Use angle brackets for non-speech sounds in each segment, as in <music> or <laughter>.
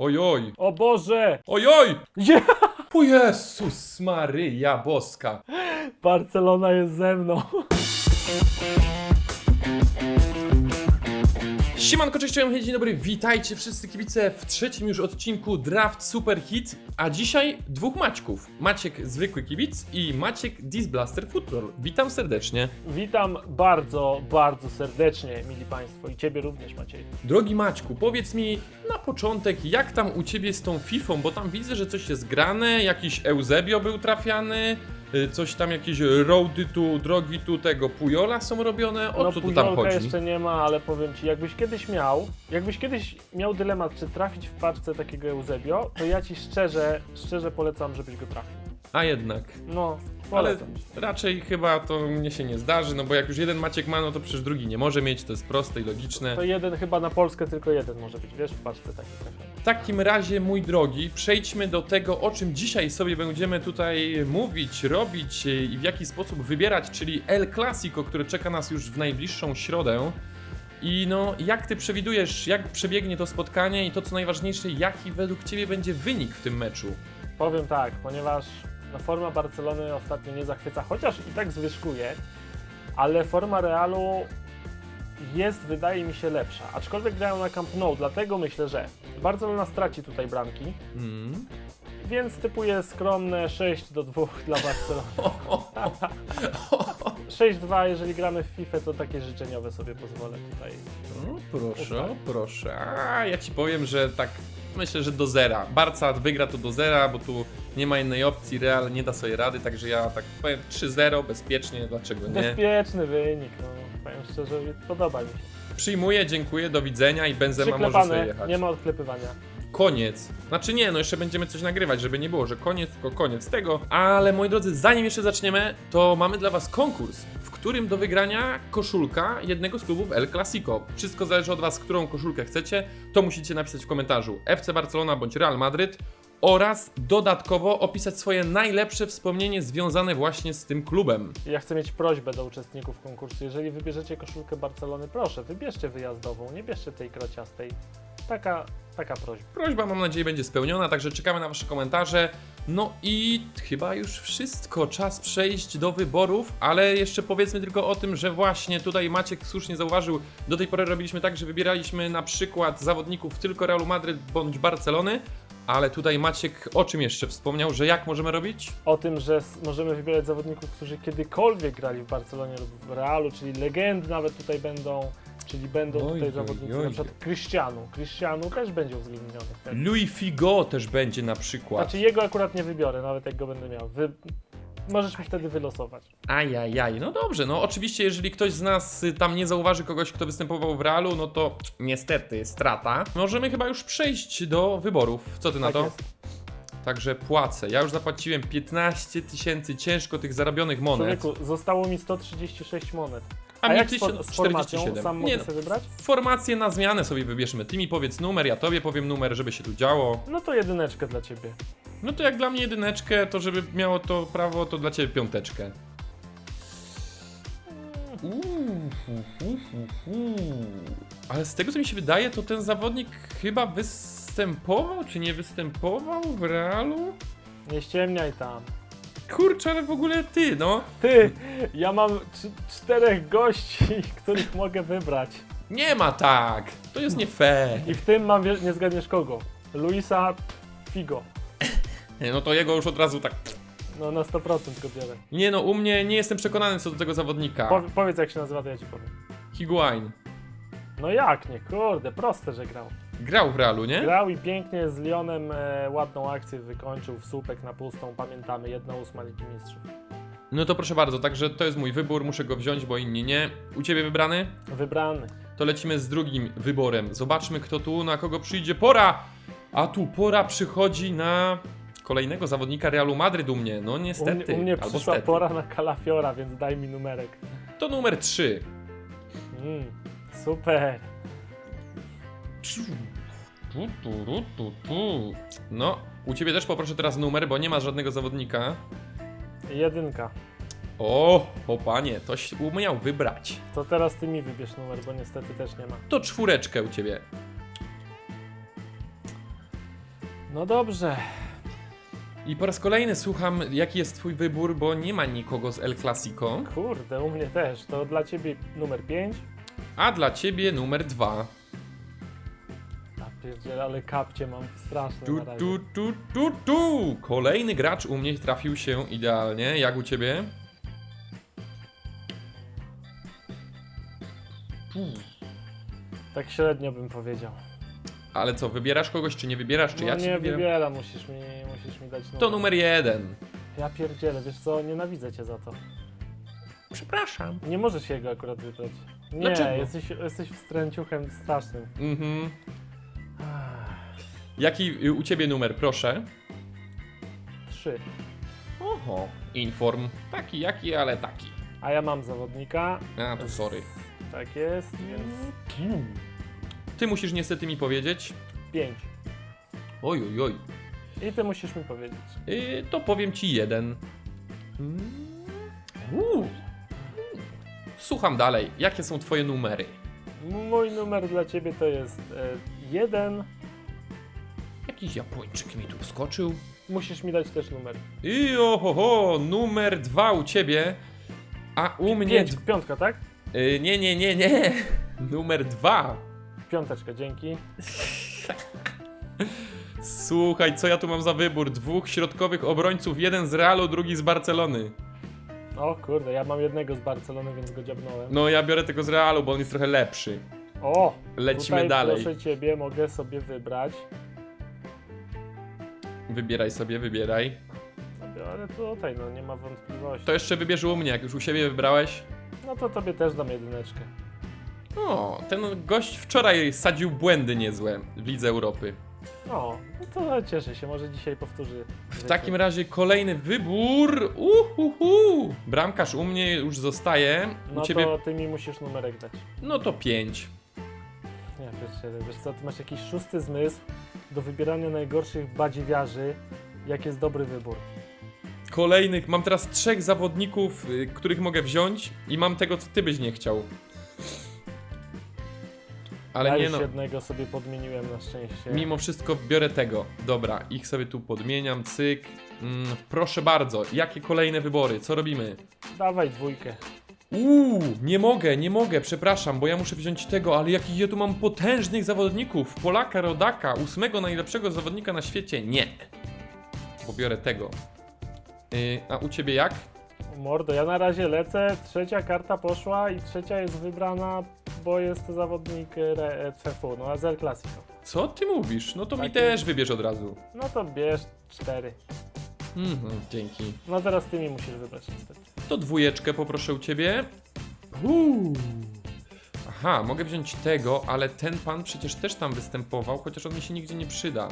Ojoj! O Boże! Ojoj! Je! O Jezus Maryja Boska! Barcelona jest ze mną. Siemanko, cześć, cześć, dzień dobry, witajcie wszyscy kibice w trzecim już odcinku Draft Super Hit, a dzisiaj dwóch Maćków. Maciek zwykły kibic i Maciek Disblaster Football. Witam serdecznie. Witam bardzo, bardzo serdecznie, mili Państwo. I Ciebie również, Maciej. Drogi Maćku, powiedz mi na początek, jak tam u Ciebie z tą Fifą, bo tam widzę, że coś jest grane, jakiś Eusebio był trafiany, coś tam, jakieś roady tu, drogi tu tego Pujola są robione, o no, co tu tam chodzi? jeszcze nie ma, ale powiem Ci, jakbyś kiedyś miał, jakbyś kiedyś miał dylemat, czy trafić w parce takiego Eusebio, to ja Ci szczerze, szczerze polecam, żebyś go trafił. A jednak. No, Ale polecam. raczej chyba to mnie się nie zdarzy, no bo jak już jeden Maciek ma, no to przecież drugi nie może mieć, to jest proste i logiczne. To jeden chyba na Polskę tylko jeden może być, wiesz, w parce taki trafiony. W takim razie, mój drogi, przejdźmy do tego, o czym dzisiaj sobie będziemy tutaj mówić, robić i w jaki sposób wybierać, czyli El Clasico, które czeka nas już w najbliższą środę. I no, jak ty przewidujesz, jak przebiegnie to spotkanie i to co najważniejsze, jaki według ciebie będzie wynik w tym meczu? Powiem tak, ponieważ no, forma Barcelony ostatnio nie zachwyca, chociaż i tak zwyżkuje, ale forma Realu jest, wydaje mi się, lepsza. Aczkolwiek grają na Camp Nou, dlatego myślę, że Barcelona straci tutaj bramki, Mm. więc typuję skromne 6 do 2 dla Barcelony. <laughs> 6-2, jeżeli gramy w FIFA, to takie życzeniowe sobie pozwolę tutaj. No, proszę, proszę. A ja ci powiem, że tak myślę, że do zera. Barca wygra to do zera, bo tu nie ma innej opcji. Real nie da sobie rady, także ja tak powiem 3-0 bezpiecznie, dlaczego nie? Bezpieczny wynik, no powiem szczerze, podoba mi się. Przyjmuję, dziękuję, do widzenia i Benzema może sobie jechać. nie ma odklepywania. Koniec. Znaczy nie, no jeszcze będziemy coś nagrywać, żeby nie było, że koniec, tylko koniec tego. Ale moi drodzy, zanim jeszcze zaczniemy, to mamy dla was konkurs, którym do wygrania koszulka jednego z klubów El Clasico. Wszystko zależy od was, którą koszulkę chcecie, to musicie napisać w komentarzu FC Barcelona bądź Real Madryt oraz dodatkowo opisać swoje najlepsze wspomnienie związane właśnie z tym klubem. Ja chcę mieć prośbę do uczestników konkursu. Jeżeli wybierzecie koszulkę Barcelony, proszę, wybierzcie wyjazdową, nie bierzcie tej krociastej. Taka, taka prośba. Prośba, mam nadzieję, będzie spełniona, także czekamy na Wasze komentarze. No i chyba już wszystko. Czas przejść do wyborów, ale jeszcze powiedzmy tylko o tym, że właśnie tutaj Maciek słusznie zauważył, do tej pory robiliśmy tak, że wybieraliśmy na przykład zawodników tylko Realu Madryt bądź Barcelony, ale tutaj Maciek o czym jeszcze wspomniał, że jak możemy robić? O tym, że możemy wybierać zawodników, którzy kiedykolwiek grali w Barcelonie lub w Realu, czyli legendy nawet tutaj będą, czyli będą Oj, tutaj oj, zawodnicy, oj. na przykład Cristiano. Cristiano też będzie uwzględniony wtedy. Louis Figo też będzie na przykład. Znaczy jego akurat nie wybiorę, nawet jak go będę miał. Wy... Możesz mi wtedy wylosować. Ajajaj, no dobrze, no oczywiście jeżeli ktoś z nas y, tam nie zauważy kogoś, kto występował w Realu, no to niestety strata. Możemy chyba już przejść do wyborów. Co ty na Tak to? jest. Także płacę. Ja już zapłaciłem 15 tysięcy ciężko tych zarobionych monet. Człowieku, zostało mi 136 monet. A, A mi jak z, for- z formacją 1047. sam Nie mogę no, sobie wybrać? formację na zmianę sobie wybierzmy. Ty mi powiedz numer, ja tobie powiem numer, żeby się tu działo. No to jedyneczkę dla ciebie. No to jak dla mnie jedyneczkę, to żeby miało to prawo, to dla ciebie piąteczkę. Uuu, hu, hu. Ale z tego co mi się wydaje, to ten zawodnik chyba występował, czy nie występował w Realu? Nie ściemniaj tam. Kurczę, ale w ogóle ty, no. Ty, ja mam cz- czterech gości, <laughs> których mogę wybrać. Nie ma tak. To jest nie fair. I w tym mam, wie- nie zgadniesz kogo? Luisa Figo. Nie, No to jego już od razu tak. No na 100% go biorę. Nie no, u mnie nie jestem przekonany co do tego zawodnika. Pow- powiedz jak się nazywa, to ja ci powiem. Higuain. No jak nie, kurde, proste, że grał. Grał w Realu, nie? Grał i pięknie z Lyonem e, ładną akcję wykończył w słupek na pustą, pamiętamy, 1-8 Ligi Mistrzów. No to proszę bardzo, także to jest mój wybór, muszę go wziąć, bo inni nie. U ciebie wybrany? Wybrany. To lecimy z drugim wyborem. Zobaczmy, kto tu, na kogo przyjdzie. Pora! A tu pora przychodzi na kolejnego zawodnika Realu Madryt u mnie. No U niestety. mnie, u mnie albo przyszła stety. pora na Kalafiora, więc daj mi numerek. To numer 3. Mm, super. No, u ciebie też poproszę teraz numer, bo nie ma żadnego zawodnika. Jedynka. O, o panie, toś umiał wybrać. To teraz ty mi wybierz numer, bo niestety też nie ma. To czwóreczkę u ciebie. No dobrze. I po raz kolejny słucham, jaki jest twój wybór, bo nie ma nikogo z El Clasico, Kurde, u mnie też. To dla ciebie numer 5. a dla ciebie numer dwa. Pierdziele, ale kapcie mam straszne Tu, na razie. tu, tu, tu, tu. Kolejny gracz u mnie trafił się idealnie. Jak u ciebie? Tu. Tak średnio bym powiedział. Ale co, wybierasz kogoś, czy nie wybierasz, czy no ja ci nie wybieram? wybieram, musisz mi, musisz mi dać numer. To numer jeden. Ja pierdzielę, wiesz co, nienawidzę cię za to. Przepraszam. Nie możesz jego akurat wybrać. Nie, Dlaczego? jesteś, jesteś wstręciuchem strasznym. Mhm. Jaki y, u ciebie numer, proszę? Trzy. Oho. Inform. Taki, jaki, ale taki. A ja mam zawodnika. A, to sorry. Tak jest, więc Ty musisz niestety mi powiedzieć. pięć. Oj, oj, oj. I ty musisz mi powiedzieć. Y, to powiem ci jeden. Mm. Uuu. Słucham dalej. Jakie są twoje numery? Mój numer dla ciebie to jest e, jeden. Jakiś Japończyk mi tu wskoczył. Musisz mi dać też numer. I ohoho, numer dwa u ciebie. A u mnie... Pięć, piątka, tak? Y, nie, nie, nie, nie. <laughs> Numer dwa. Piąteczka, dzięki. Słuchaj, co ja tu mam za wybór? Dwóch środkowych obrońców, jeden z Realu, drugi z Barcelony. O kurde, ja mam jednego z Barcelony, więc go dziabnąłem. No ja biorę tego z Realu, bo on jest trochę lepszy. O! Lecimy tutaj dalej. proszę ciebie, mogę sobie wybrać. Wybieraj sobie, wybieraj. Ale tutaj, no nie ma wątpliwości. To jeszcze wybierz u mnie, jak już u siebie wybrałeś. No to tobie też dam jedyneczkę. O, ten gość wczoraj sadził błędy niezłe w Lidze Europy. No, no to cieszę się, może dzisiaj powtórzy. W takim razie kolejny wybór. Uhuhu. Bramkarz u mnie już zostaje. U No ciebie. to ty mi musisz numerek dać. No to 5. Nie, wiesz, wiesz co, ty masz jakiś szósty zmysł do wybierania najgorszych badziwiarzy, jak jest dobry wybór. Kolejnych. Mam teraz trzech zawodników, y, których mogę wziąć, i mam tego, co ty byś nie chciał. Ale ja nie już no. jednego sobie podmieniłem na szczęście. Mimo wszystko biorę tego. Dobra, ich sobie tu podmieniam, cyk. Mm, proszę bardzo, jakie kolejne wybory? Co robimy? Dawaj dwójkę. Uuu, nie mogę, nie mogę, przepraszam, bo ja muszę wziąć tego, ale jakich ja tu mam potężnych zawodników. Polaka, rodaka, ósmego najlepszego zawodnika na świecie. Nie. Bo biorę tego. Yy, a u ciebie jak? Mordo, ja na razie lecę, trzecia karta poszła i trzecia jest wybrana, bo jest to zawodnik e, re- e, CFU, no Azel Classico. Co ty mówisz? No to mi też wybierz od razu. No to bierz cztery. Mhm, dzięki. No teraz ty mi musisz wybrać niestety. To dwójeczkę poproszę u ciebie. Uuu. Aha, mogę wziąć tego, ale ten pan przecież też tam występował, chociaż on mi się nigdzie nie przyda.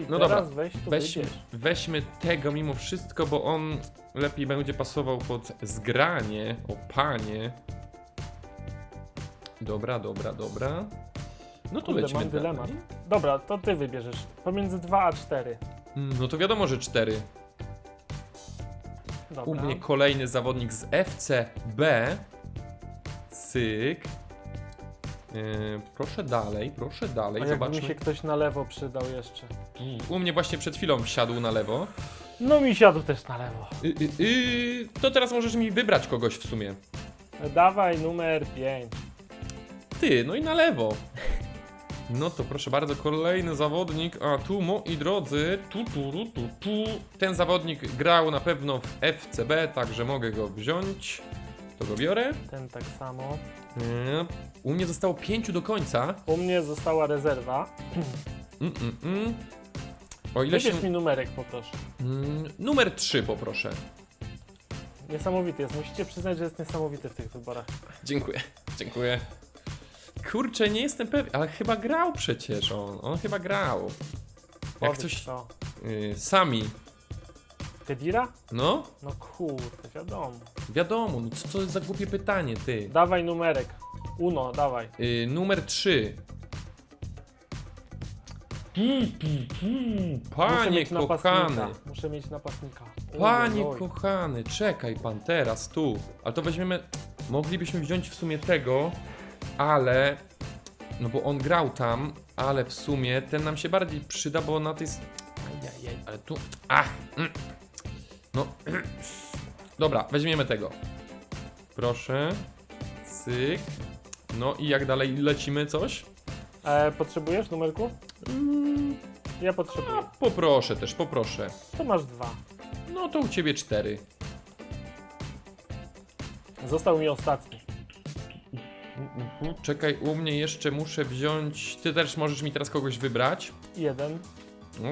I No teraz dobra, weź tu Weźmy, weźmy tego mimo wszystko, bo on lepiej będzie pasował pod zgranie. O panie. Dobra, dobra, dobra. No to Kurde, mam dalej. dylemat. Dobra, to ty wybierzesz. Pomiędzy 2 a 4. Mm, No to wiadomo, że cztery. Dobra. U mnie kolejny zawodnik z FCB. Cyk. Yy, proszę dalej, proszę dalej. A jakby mi Zobaczmy. się ktoś na lewo przydał jeszcze. U mnie właśnie przed chwilą wsiadł na lewo. No mi siadł też na lewo. Yy, yy, yy, to teraz możesz mi wybrać kogoś w sumie. Dawaj numer 5. Ty, no i na lewo. No to proszę bardzo, kolejny zawodnik, a tu moi drodzy, tu, tu, tu, tu, tu. Ten zawodnik grał na pewno w FCB, także mogę go wziąć. To go biorę. Ten tak samo. Yy, U mnie zostało pięciu do końca. U mnie została rezerwa. Mm, mm, mm. O ile się... Wybierz mi numerek poproszę. Mm, numer 3 poproszę. Niesamowity jest. Musicie przyznać, że jest niesamowity w tych wyborach. Dziękuję, dziękuję. Kurczę, nie jestem pewien, ale chyba grał przecież on. On chyba grał. Jak Powiedz coś... co. Yy, sami. Kedira? No, No kurde, wiadomo. wiadomo, no co to jest za głupie pytanie, ty. Dawaj numerek. Uno, dawaj. Yy, numer 3. Muszę Panie mieć kochany, napastnika. Muszę mieć napastnika. panie Oj, oj. kochany, czekaj pan teraz tu. Ale to weźmiemy, moglibyśmy wziąć w sumie tego, ale no bo on grał tam, ale w sumie ten nam się bardziej przyda, bo na tej... Ajajaj, ale tu... Ach! mm. No... <clears throat> Dobra, weźmiemy tego. Proszę. Cyk. No i jak dalej lecimy coś? E, potrzebujesz numerku? Ja potrzebuję. A, poproszę też, poproszę. To masz dwa. No to u ciebie cztery. Został mi ostatni. Mhm, Czekaj, u mnie jeszcze muszę wziąć... Ty też możesz mi teraz kogoś wybrać. Jeden.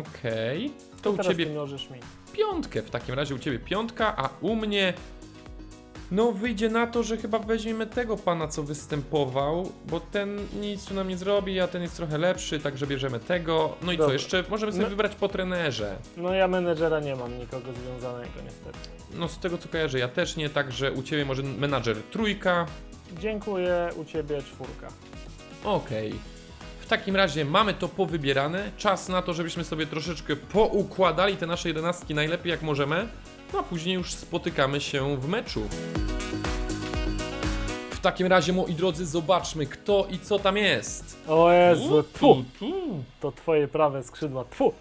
Okej. To u Teraz ciebie ty możesz mi. piątkę. W takim razie u ciebie piątka, a u mnie. No, wyjdzie na to, że chyba weźmiemy tego pana, co występował, bo ten nic tu nam nie zrobi, a ten jest trochę lepszy, także bierzemy tego. No i co, Dobra. jeszcze możemy sobie No. wybrać po trenerze. No ja menedżera nie mam nikogo związanego niestety. No, z tego co kojarzę, ja też nie, także u ciebie może menadżer trójka. Dziękuję, u ciebie czwórka. Okej. W takim razie mamy to powybierane. Czas na to, żebyśmy sobie troszeczkę poukładali te nasze jedenastki najlepiej jak możemy. No a później już spotykamy się w meczu. W takim razie, moi drodzy, zobaczmy kto i co tam jest. O Jezu, U, tfu, tu, tu. to twoje prawe skrzydła, tfu.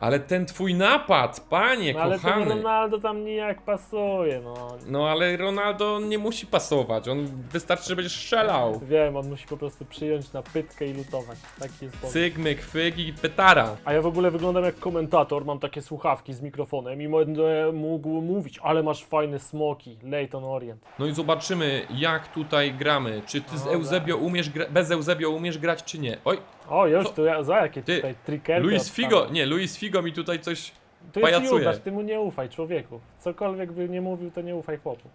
Ale ten twój napad, panie No, ale ten kochany. Ronaldo tam nijak pasuje, no. No ale Ronaldo nie musi pasować, on wystarczy, że będziesz strzelał. Wiem, on musi po prostu przyjąć na pytkę i lutować. Taki jest pomysł. Cyk, myk, fyk i petara. A ja w ogóle wyglądam jak komentator, mam takie słuchawki z mikrofonem i będę mógł mówić, ale masz fajne smoki, Leyton Orient. No i zobaczymy, jak tutaj gramy. Czy ty z Dobra. Eusebio umiesz gra- bez Eusebio umiesz grać, czy nie? Oj, O, już Co? tu ja, za jakie Ty, tutaj trickerty Luis. Figo, nie, Luis Figo mi tutaj coś... To jest pajacuje. Judasz, ty mu nie ufaj, człowieku. Cokolwiek by nie mówił, to nie ufaj chłopu.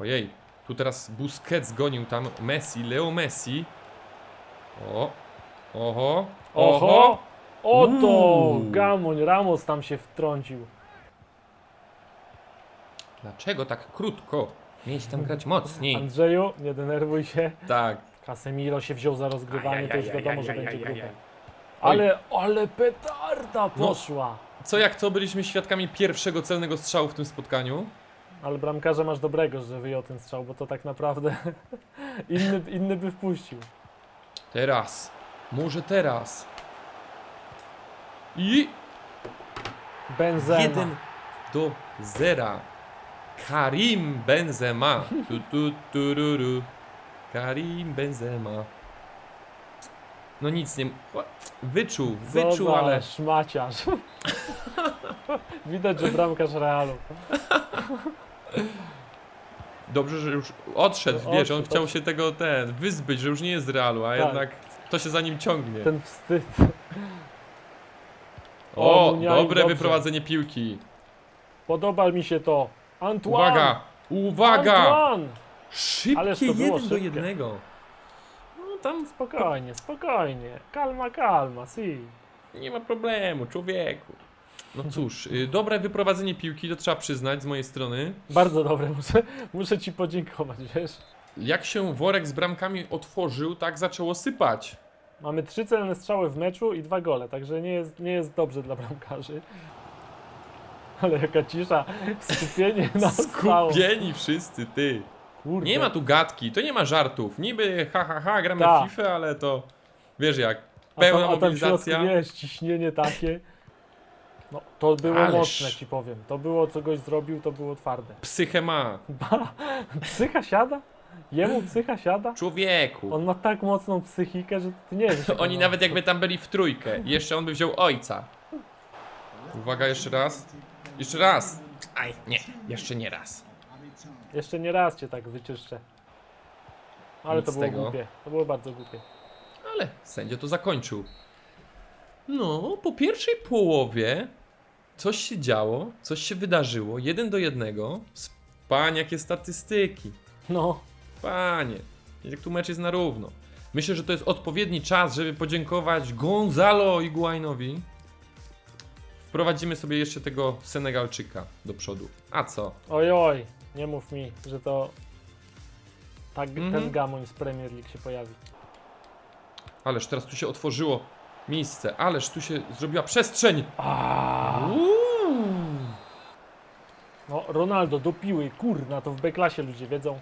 Ojej, tu teraz Busquets gonił tam Messi, Leo Messi. O, oho, Oho! Oto! Uuu. Gamoń, Ramos tam się wtrącił. Dlaczego tak krótko? Mieć tam grać mocniej. Andrzeju, nie denerwuj się. Tak. Casemiro się wziął za rozgrywanie, to już wiadomo, że będzie grupę. Ale, ale petarda poszła! Co jak to byliśmy świadkami pierwszego celnego strzału w tym spotkaniu? Ale bramkarza masz dobrego, że wyjął ten strzał, bo to tak naprawdę <laughs> inny, inny by wpuścił. Teraz. Może teraz. I Benzema. 1 do 0. Karim Benzema. Tu, tu, tururu. Karim Benzema. No nic nie. Wyczuł, wyczuł, za ale. szmaciarz. Widać, że bramkarz Realu. Dobrze, że już odszedł, No, wiesz, on odszedł, chciał odszedł. się tego ten wyzbyć, że już nie jest z Realu, a Tak. jednak to się za nim ciągnie. Ten wstyd. O, o, dobre dobrze. wyprowadzenie piłki. Podoba mi się to. Antoine! Uwaga, uwaga! Antoine! Szybkie Ależ to było jeden do szybkie. jednego. No tam Spokojnie, spokojnie. Kalma, kalma, si. Nie ma problemu, człowieku. No cóż, y, dobre wyprowadzenie piłki, to trzeba przyznać z mojej strony. Bardzo dobre, muszę, muszę ci podziękować, wiesz. Jak się worek z bramkami otworzył, tak zaczęło sypać. Mamy trzy celne strzały w meczu i dwa gole, także nie jest, nie jest dobrze dla bramkarzy. Ale jaka cisza, skupienie na. Skupieni wszyscy, ty. Kurde. Nie ma tu gadki, to nie ma żartów. Niby ha ha ha, gramy Ta. w FIFA, ale to wiesz jak, a pełna tam, a tam w środku, mobilizacja. wiesz, ciśnienie takie. No, to było Ależ. mocne, ci powiem. To było, co goś zrobił, to było twarde. Psychę ma. Ba, psycha siada? Jemu psycha siada? Człowieku. On ma tak mocną psychikę, że ty nie wiesz. jak Oni on nawet jakby tam byli w trójkę. i Jeszcze on by wziął ojca. Uwaga, jeszcze raz. Jeszcze raz. Aj, nie, jeszcze nie raz. Jeszcze nie raz cię tak wyczyszczę. Ale Nic to było tego. głupie. To było bardzo głupie. Ale sędzia to zakończył. No, po pierwszej połowie coś się działo, coś się wydarzyło. Jeden do jednego. Panie, jakie statystyki. No, Panie, jak tu mecz jest na równo. Myślę, że to jest odpowiedni czas, żeby podziękować Gonzalo Iguainowi. Wprowadzimy sobie jeszcze tego Senegalczyka do przodu. A co? oj oj, nie mów mi, że to tak Mhm. ten gamoń z Premier League się pojawi. Ależ teraz tu się otworzyło miejsce, ależ tu się zrobiła przestrzeń. Uuu. no Ronaldo do piły, kurna, to w B-klasie ludzie wiedzą.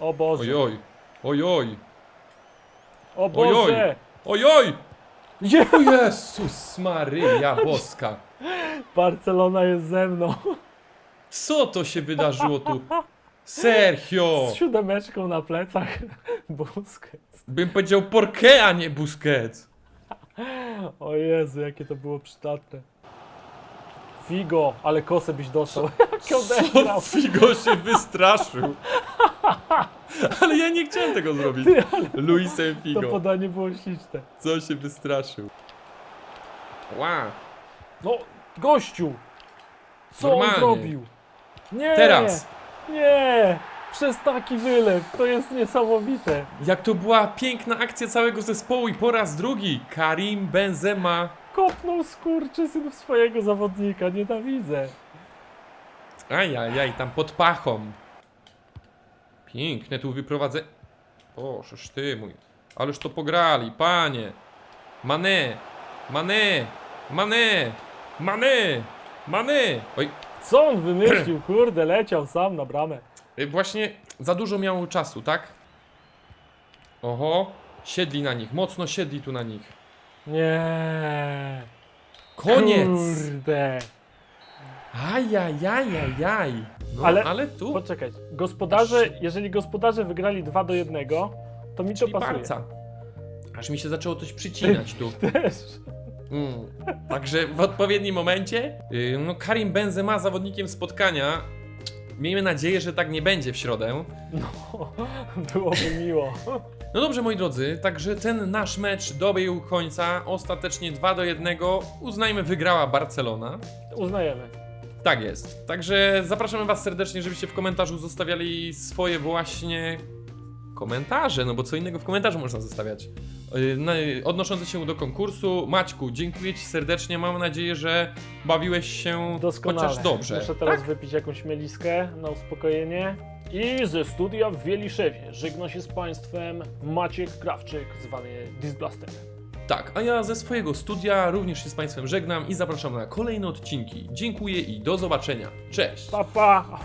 O Boże. Ojoj, ojoj. O Boże! oj, oj! Je- O Jezus Maryja Boska! <laughs> Barcelona jest ze mną. Co to się wydarzyło tu? Sergio! Z siódemeczką na plecach. <laughs> Busquets. Bym powiedział Porke, a nie Busquets. O Jezu, jakie to było przydatne. Figo, ale kosę byś dostał. <laughs> Jak Co odegrał. Figo się wystraszył. <laughs> Ale ja nie chciałem tego zrobić. Ty, ale Luisem to Figo. podanie było śliczne. Co się wystraszył? Ła. No, gościu! Co Normalnie. on zrobił? Nie! Teraz. Nie! Przez taki wylew, to jest niesamowite. Jak to była piękna akcja całego zespołu i po raz drugi Karim Benzema. Kopnął skurczysyn swojego zawodnika, nienawidzę. Ajajaj, tam pod pachą. Piękne tu wyprowadzę. Bożeż ty mój. Ależ to pograli, panie. Mané, Mané, Mané, Mané, Mané. Oj, Co on wymyślił? Kurde, leciał sam na bramę. y, właśnie za dużo miał czasu, tak? Oho, siedli na nich, mocno siedli tu na nich. Nie. Koniec! Kurde. Ajajajajaj. No, Ale- ale, tu Poczekaj. Gospodarze, jeżeli gospodarze wygrali 2 do 1, to mi to czyli pasuje. Barca. Aż mi się zaczęło coś przycinać <laughs> tu. Też. Mm. Także w odpowiednim momencie, yy, no Karim Benzema zawodnikiem spotkania. Miejmy nadzieję, że tak nie będzie w środę. No, <laughs> byłoby miło. No dobrze, moi drodzy, także ten nasz mecz dobiegł końca. Ostatecznie 2 do 1. Uznajmy, wygrała Barcelona. Uznajemy. Tak jest. Także zapraszamy Was serdecznie, żebyście w komentarzu zostawiali swoje właśnie komentarze, no bo co innego w komentarzu można zostawiać. Yy, na- Odnoszące się do konkursu. Maćku, dziękuję Ci serdecznie. Mam nadzieję, że bawiłeś się Doskonale. chociaż dobrze. Muszę teraz Tak? wypić jakąś mieliskę na uspokojenie. I ze studia w Wieliszewie żegna się z Państwem Maciek Krawczyk, zwany Disblaster. tak, a ja ze swojego studia również się z Państwem żegnam i zapraszam na kolejne odcinki. Dziękuję i do zobaczenia. Cześć! Pa, pa!